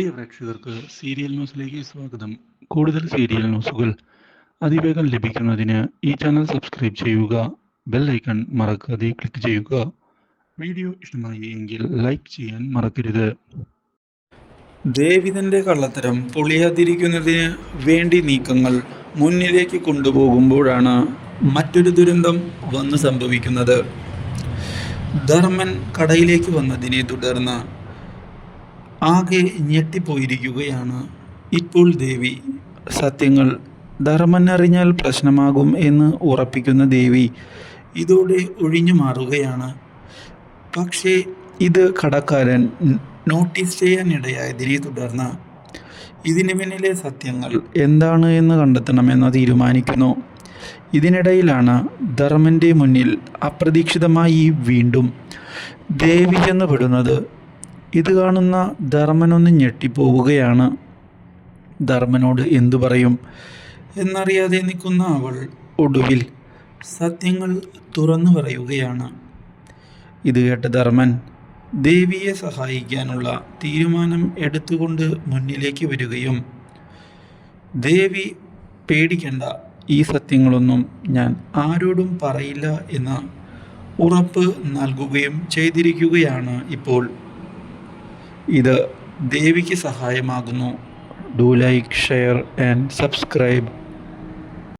പ്രിയ പ്രേക്ഷകർക്ക് സീരിയൽ ന്യൂസിലേക്ക് സ്വാഗതം. കൂടുതൽ സീരിയൽ ന്യൂസുകൾ അതിവേഗം ലഭിക്കുന്നതിന് ഈ ചാനൽ സബ്സ്ക്രൈബ് ചെയ്യുക ബെൽ ഐക്കൺ മറക്കാതെ ക്ലിക്ക് ചെയ്യുക. വീഡിയോ ഇഷ്ടമായി എങ്കിൽ ലൈക്ക് ചെയ്യാൻ മറക്കരുത്. ദേവിതന്റെ കള്ളത്തരം പൊളിയാതിരിക്കുന്നതിന് വേണ്ടി നീക്കങ്ങൾ മുന്നിലേക്ക് കൊണ്ടുപോകുമ്പോഴാണ് മറ്റൊരു ദുരന്തം വന്നു സംഭവിക്കുന്നത്. ധർമ്മൻ കടയിലേക്ക് വന്നതിനെ തുടർന്ന് ആകെ ഞെട്ടിപ്പോയിരിക്കുകയാണ്. ഇപ്പോൾ ദേവി സത്യങ്ങൾ ധർമ്മനറിഞ്ഞാൽ പ്രശ്നമാകും എന്ന് ഉറപ്പിക്കുന്ന ദേവി ഇതോടെ ഒഴിഞ്ഞു മാറുകയാണ്. പക്ഷേ ഇത് കടക്കാരൻ നോട്ടീസ് ചെയ്യാനിടയായതിനെ തുടർന്ന് ഇതിനു പിന്നിലെ സത്യങ്ങൾ എന്താണ് എന്ന് കണ്ടെത്തണമെന്ന് തീരുമാനിക്കുന്നു. ഇതിനിടയിലാണ് ധർമ്മന്റെ മുന്നിൽ അപ്രതീക്ഷിതമായി വീണ്ടും ദേവി എന്ന് പെടുന്നത് ഇത് കാണുന്ന ധർമ്മനൊന്ന് ഞെട്ടിപ്പോവുകയാണ്. ധർമ്മനോട് എന്തു പറയും? എന്നറിയാതെ നിൽക്കുന്ന അവൾ ഒടുവിൽ സത്യങ്ങൾ തുറന്നു പറയുകയാണ്. ഇത് കേട്ട ധർമ്മൻ ദേവിയെ സഹായിക്കാനുള്ള തീരുമാനം എടുത്തുകൊണ്ട് മുന്നിലേക്ക് വരികയും ദേവി പേടിക്കേണ്ട. ഈ സത്യങ്ങളൊന്നും ഞാൻ ആരോടും പറയില്ല എന്ന ഉറപ്പ് നൽകുകയും ചെയ്തിരിക്കുകയാണ് ഇപ്പോൾ. ഇത് ദേവിക്ക് സഹായമാകുന്നു. Do like share and subscribe